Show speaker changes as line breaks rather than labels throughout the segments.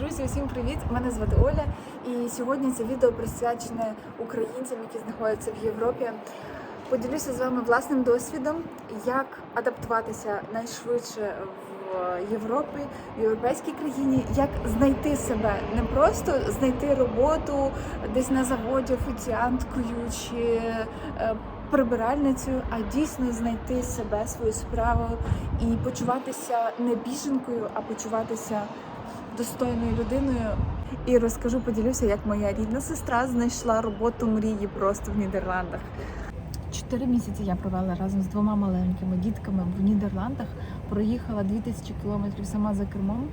Друзі, усім привіт! Мене звати Оля, і сьогодні це відео присвячене українцям, які знаходяться в Європі. Поділюся з вами власним досвідом, як адаптуватися найшвидше в Європі, в європейській країні, як знайти себе, не просто знайти роботу десь на заводі офіціанткою чи е, прибиральницею, а дійсно знайти себе, свою справу і почуватися не біженкою, а почуватися достойною людиною. І розкажу, поділюся, як моя рідна сестра знайшла роботу мрії просто в Нідерландах. Чотири місяці я провела разом з двома маленькими дітками в Нідерландах. Проїхала 2000 кілометрів сама за кермом.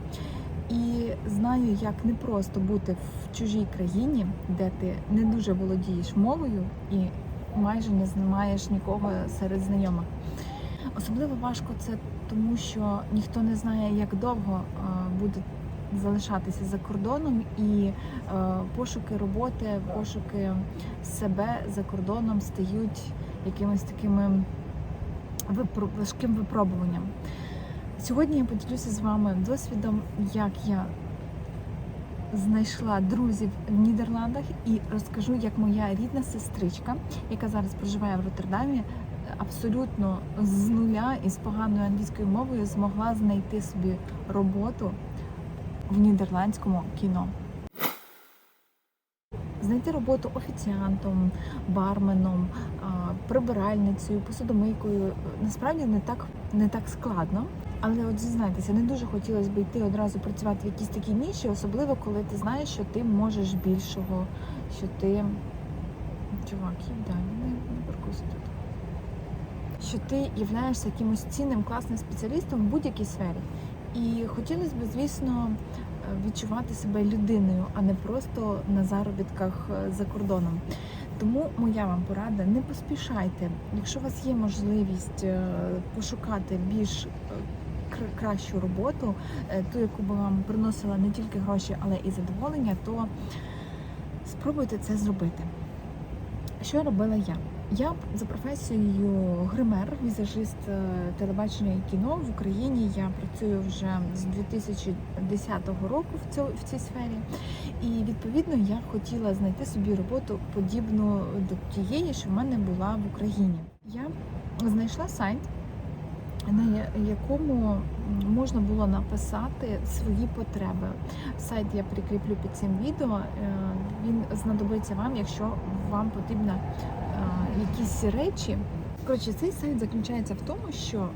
І знаю, як непросто бути в чужій країні, де ти не дуже володієш мовою і майже не маєш нікого серед знайомих. Особливо важко це тому, що ніхто не знає, як довго буде залишатися за кордоном, і е, пошуки роботи, пошуки себе за кордоном стають якимось такими важким випробуванням. Сьогодні я поділюся з вами досвідом, як я знайшла друзів в Нідерландах і розкажу, як моя рідна сестричка, яка зараз проживає в Роттердамі, абсолютно з нуля і з поганою англійською мовою змогла знайти собі роботу в нідерландському кіно. Знайти роботу офіціантом, барменом, прибиральницею, посудомийкою насправді не так не так складно. Але от зізнайтеся, не дуже хотілося б йти одразу працювати в якійсь такій ніші, особливо коли ти знаєш, що ти можеш більшого, що ти чувак, далі, не, не паркуйся тут. Що ти являєшся якимось цінним, класним спеціалістом в будь-якій сфері. І хотілося б, звісно, відчувати себе людиною, а не просто на заробітках е, за кордоном. Тому моя вам порада: не поспішайте. Якщо у вас є можливість е, пошукати більш е, кращу роботу, ту, яку би вам приносила не тільки гроші, але і задоволення, то спробуйте це зробити. Що робила я? Я за професією гример, візажист е, телебачення і кіно в Україні. Я працюю вже з 2010 року в цьому в цій сфері, і відповідно я хотіла знайти собі роботу подібну до тієї, що в мене була в Україні. Я знайшла сайт, на якому можна було написати свої потреби. Сайт я прикріплю під цим відео. Е, Він знадобиться вам, якщо вам потрібно е, якісь речі. Коротше, цей сайт заключається в тому, що е,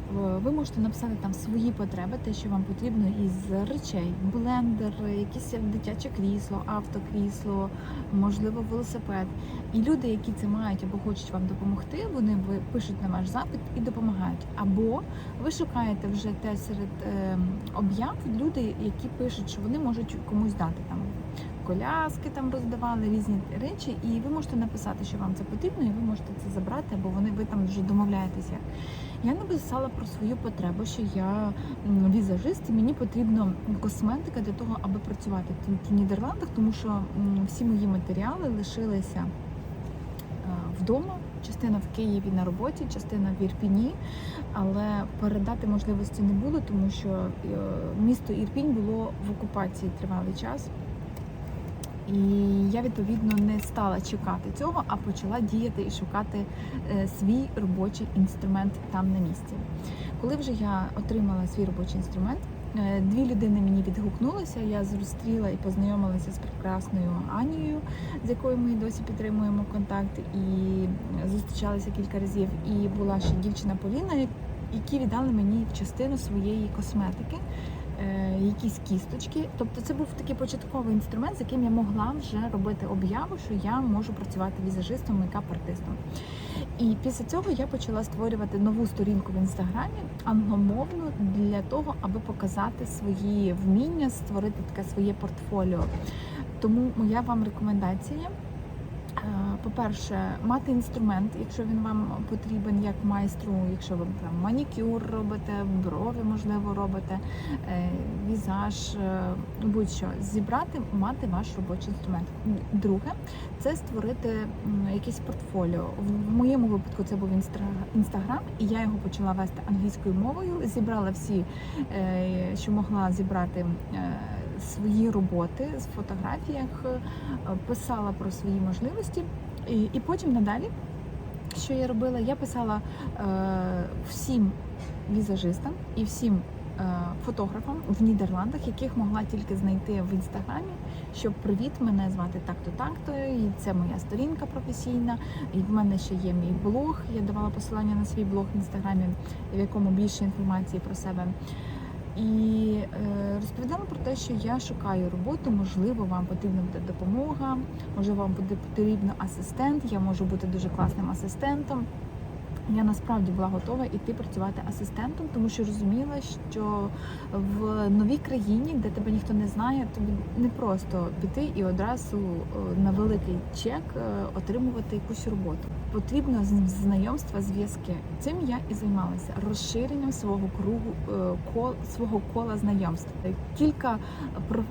ви можете написати там свої потреби, те, що вам потрібно із речей: блендер, якесь дитяче крісло, автокрісло, можливо, велосипед. І люди, які це мають або хочуть вам допомогти, вони пишуть на ваш запит і допомагають. Або ви шукаєте вже те серед е, об'яв люди, які пишуть, що вони можуть комусь дати там коляски там роздавали різні речі, і ви можете написати, що вам це потрібно, і ви можете це забрати, або вони ви там вже домовляєтеся. Я написала про свою потребу, що я візажист, і мені потрібна косметика для того, аби працювати в Нідерландах, тому що всі мої матеріали лишилися е, вдома. Частина в Києві на роботі, частина в Ірпіні, але передати можливості не було, тому що е, місто Ірпінь було в окупації тривалий час. І я відповідно не стала чекати цього, а почала діяти і шукати е, свій робочий інструмент там на місці. Коли вже я отримала свій робочий інструмент, е, дві людини мені відгукнулися. Я зустріла і познайомилася з прекрасною Анією, з якою ми досі підтримуємо контакт, і зустрічалися кілька разів. І була ще дівчина Поліна, які віддали мені частину своєї косметики якісь кісточки. Тобто це був такий початковий інструмент, з яким я могла вже робити об'яву, що я можу працювати візажистом, мейкап-артистом. І після цього я почала створювати нову сторінку в інстаграмі англомовну для того, аби показати свої вміння, створити таке своє портфоліо. Тому моя вам рекомендація. Е, По-перше, мати інструмент, якщо він вам потрібен як майстру, якщо ви там манікюр робите, брови можливо робите, е, візаж, е, будь-що зібрати, мати ваш робочий інструмент. Друге, це створити якесь портфоліо. В моєму випадку це був інстаграм, і я його почала вести англійською мовою. Зібрала всі, що могла зібрати. Свої роботи з фотографіях, е, писала про свої можливості, і, і потім надалі. Що я робила? Я писала е, всім візажистам і всім е, фотографам в Нідерландах, яких могла тільки знайти в інстаграмі. Що привіт, мене звати так-то, так-то, і це моя сторінка професійна. І в мене ще є мій блог. Я давала посилання на свій блог в інстаграмі, в якому більше інформації про себе. І е, розповідала про те, що я шукаю роботу, можливо, вам потрібна буде допомога, можливо, вам буде потрібен асистент, я можу бути дуже класним асистентом. Я насправді була готова іти працювати асистентом, тому що розуміла, що в новій країні, де тебе ніхто не знає, тобі не просто піти і одразу е, на великий чек е, отримувати якусь роботу. Потрібно знайомства, зв'язки. Цим я і займалася розширенням свого кругу е, кол свого кола знайомств. Кілька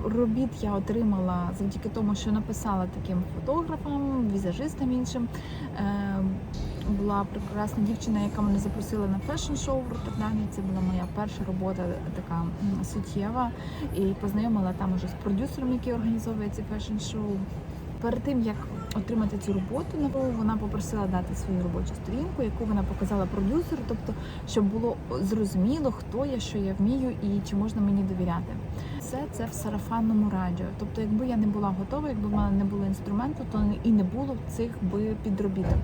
робіт я отримала завдяки тому, що написала таким фотографам, візажистам іншим. Була прекрасна дівчина, яка мене запросила на фешн-шоу в Роттердамі. Це була моя перша робота, така суттєва. І познайомила там уже з продюсером, який організовує ці фешн-шоу. Перед тим як отримати цю роботу вона попросила дати свою робочу сторінку, яку вона показала продюсеру, тобто, щоб було зрозуміло, хто я, що я вмію і чи можна мені довіряти. Все це в сарафанному радіо. Тобто, якби я не була готова, якби в мене не було інструменту, то і не було цих би підробіток.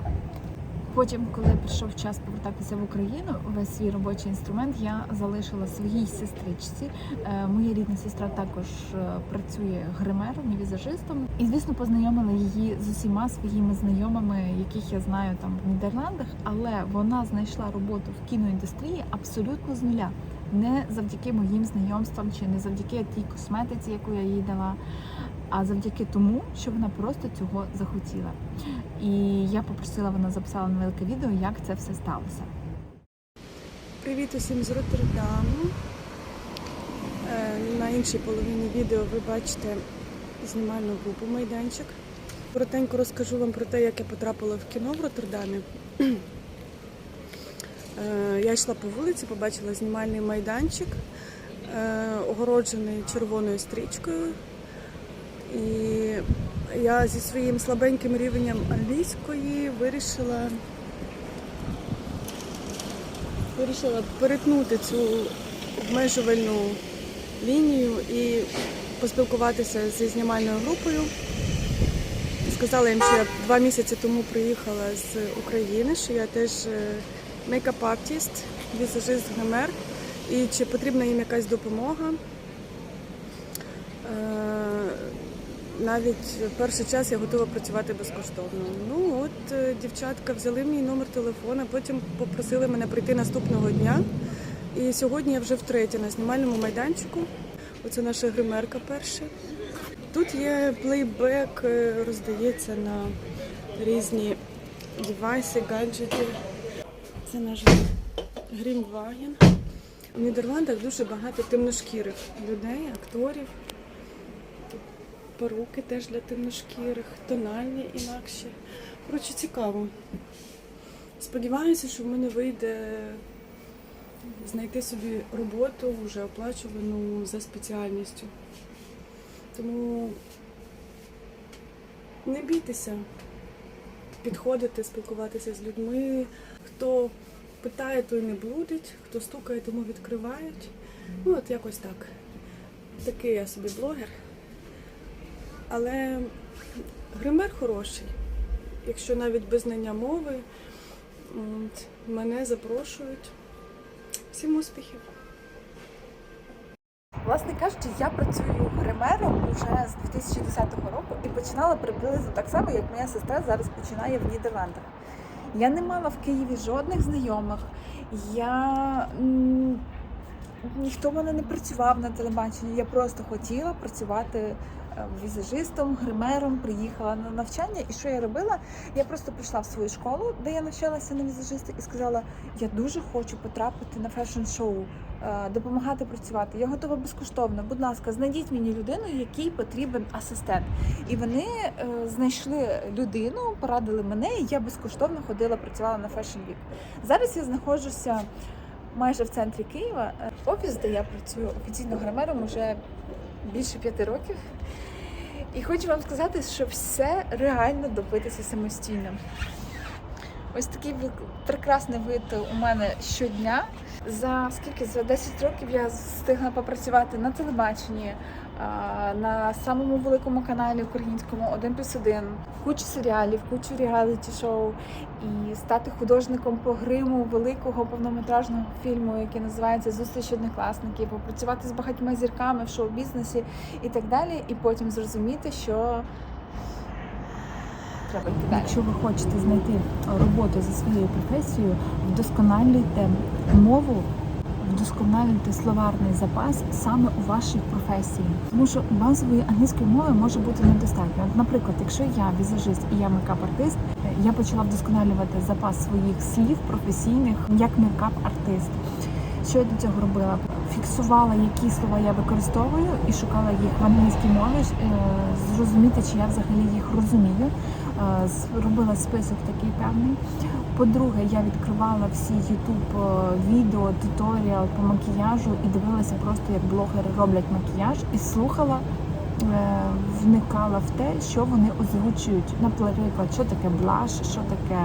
Потім, коли прийшов час повертатися в Україну, весь свій робочий інструмент я залишила своїй сестричці. Е, Моя рідна сестра також е, працює гримером і візажистом. І звісно, познайомила її з усіма своїми знайомими, яких я знаю там в Нідерландах. Але вона знайшла роботу в кіноіндустрії абсолютно з нуля. Не завдяки моїм знайомствам чи не завдяки тій косметиці, яку я їй дала, а завдяки тому, що вона просто цього захотіла. І я попросила, вона записала невелике відео, як це все сталося.
Привіт усім з Роттердаму. Е, На іншій половині відео ви бачите знімальну групу майданчик. Коротенько розкажу вам про те, як я потрапила в кіно в Роттердамі. Е, Я йшла по вулиці, побачила знімальний майданчик, е, огороджений червоною стрічкою. І я зі своїм слабеньким рівнем англійської вирішила вирішила перетнути цю обмежувальну лінію і поспілкуватися зі знімальною групою. Сказала їм, що я два місяці тому приїхала з України, що я теж мейкап-артіст, візажист гример, і чи потрібна їм якась допомога. Навіть перший час я готова працювати безкоштовно. Ну от е, дівчатка взяли мій номер телефона, потім попросили мене прийти наступного дня. І сьогодні я вже втретє на знімальному майданчику. Оце наша гримерка перша. Тут є плейбек, е, роздається на різні девайси, гаджети. Це наш грімваген. У Нідерландах дуже багато темношкірих людей, акторів. Перуки теж для темношкірих, тональні інакші. Коротше, цікаво. Сподіваюся, що в мене вийде знайти собі роботу вже оплачувану за спеціальністю. Тому не бійтеся підходити, спілкуватися з людьми. Хто питає, той не блудить, хто стукає, тому відкривають. Ну, от якось так. Такий я собі блогер. Але гример хороший. Якщо навіть без знання мови, мене запрошують. Всім успіхів!
Власне кажучи, я працюю гримером вже з 2010 року і починала приблизно так само, як моя сестра зараз починає в Нідерландах. Я не мала в Києві жодних знайомих. Я ніхто в мене не працював на телебаченні. Я просто хотіла працювати е, візажистом, гримером, приїхала на навчання. І що я робила? Я просто прийшла в свою школу, де я навчалася на візажиста, і сказала: я дуже хочу потрапити на фешн-шоу е, допомагати працювати. Я готова безкоштовно. Будь ласка, знайдіть мені людину, якій потрібен асистент. І вони е, знайшли людину, порадили мене, і я безкоштовно ходила, працювала на Week. Зараз я знаходжуся майже в центрі Києва. Е, Офіс, де я працюю офіційно грамером, уже більше п'яти років. І хочу вам сказати, що все реально добитися самостійно. Ось такий прекрасний вид у мене щодня. За скільки за 10 років я встигла попрацювати на телебаченні, на самому великому каналі українському 1 плюс 1, кучу серіалів, кучу реаліті-шоу і стати художником по гриму великого повнометражного фільму, який називається Зустріч однокласників, попрацювати з багатьма зірками в шоу-бізнесі і так далі, і потім зрозуміти, що треба йти далі.
Якщо ви хочете знайти роботу за своєю професією, вдосконалюйте мову, вдосконалюйте словарний запас саме у вашій професії. Тому що базової англійської мови може бути недостатньо. Наприклад, якщо я візажист і я мейкап-артист, я почала вдосконалювати запас своїх слів професійних як мейкап-артист. Що я до цього робила? Фіксувала, які слова я використовую, і шукала їх в англійській мові, е, зрозуміти, чи я взагалі їх розумію. Е, Робила список такий певний. По-друге, я відкривала всі YouTube е, відео, туторіал по макіяжу і дивилася просто, як блогери роблять макіяж, і слухала, е, вникала в те, що вони озвучують. Наприклад, що таке блаш, що таке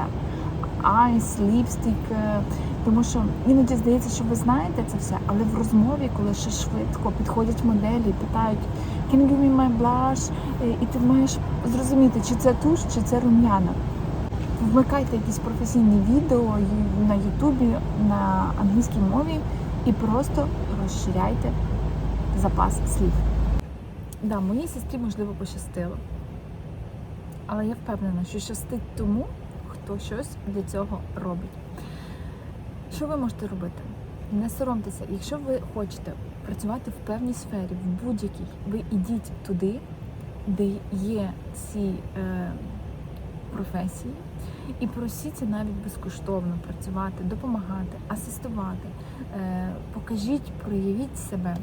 айс, ліпстик. е, Тому що іноді здається, що ви знаєте це все, але в розмові, коли ще швидко підходять моделі, питають Can you give me my blush? І ти маєш зрозуміти, чи це туш, чи це рум'яна. Вмикайте якісь професійні відео на Ютубі на англійській мові і просто розширяйте запас слів.
Да, моїй сестрі можливо пощастило. Але я впевнена, що щастить тому, хто щось для цього робить. Що ви можете робити? Не соромтеся, якщо ви хочете працювати в певній сфері, в будь-якій, ви ідіть туди, де є ці е, професії, і просіться навіть безкоштовно працювати, допомагати, асистувати. Е, покажіть, проявіть себе.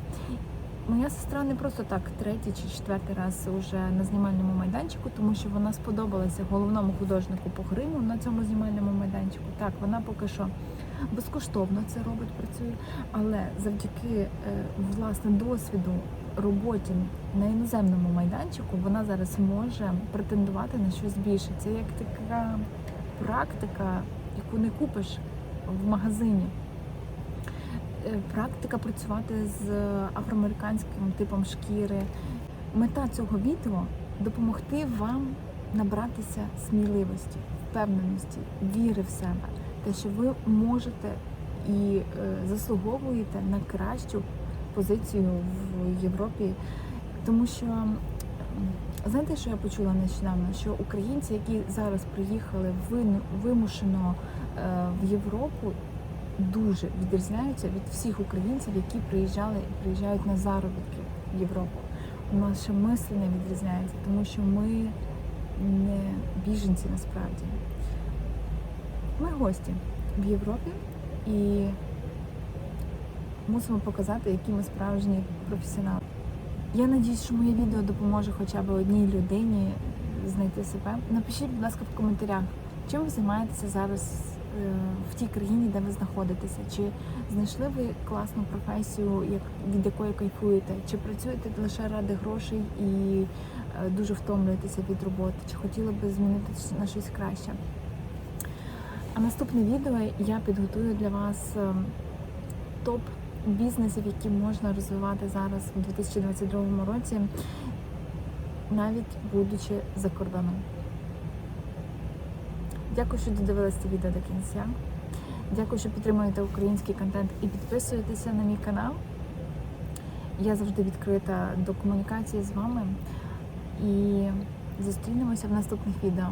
Моя сестра не просто так третій чи четвертий раз уже на знімальному майданчику, тому що вона сподобалася головному художнику по гриму на цьому знімальному майданчику. Так, вона поки що безкоштовно це робить, працює, але завдяки е, власне досвіду роботі на іноземному майданчику вона зараз може претендувати на щось більше. Це як така практика, яку не купиш в магазині. Е, Практика працювати з афроамериканським типом шкіри. Мета цього відео допомогти вам набратися сміливості, впевненості, віри в себе, те, що ви можете і е, заслуговуєте на кращу позицію в Європі. Тому що знаєте, що я почула нещодавно? Що українці, які зараз приїхали вимушено е, в Європу, дуже відрізняються від всіх українців, які приїжджали і приїжджають на заробітки в Європу. Наше мислення відрізняється, тому що ми не біженці насправді. Ми гості в Європі і мусимо показати, які ми справжні професіонали. Я надіюсь, що моє відео допоможе хоча б одній людині знайти себе. Напишіть, будь ласка, в коментарях, чим ви займаєтеся зараз е, в тій країні, де ви знаходитеся. Чи знайшли ви класну професію, від якої кайфуєте? Чи працюєте лише ради грошей і е, дуже втомлюєтеся від роботи? Чи хотіли би змінити на щось краще? А наступне відео я підготую для вас ем, топ бізнесів, які можна розвивати зараз у 2022 році, навіть будучи за кордоном. Дякую, що додивилися це відео до кінця. Дякую, що підтримуєте український контент і підписуєтеся на мій канал. Я завжди відкрита до комунікації з вами. І зустрінемося в наступних відео.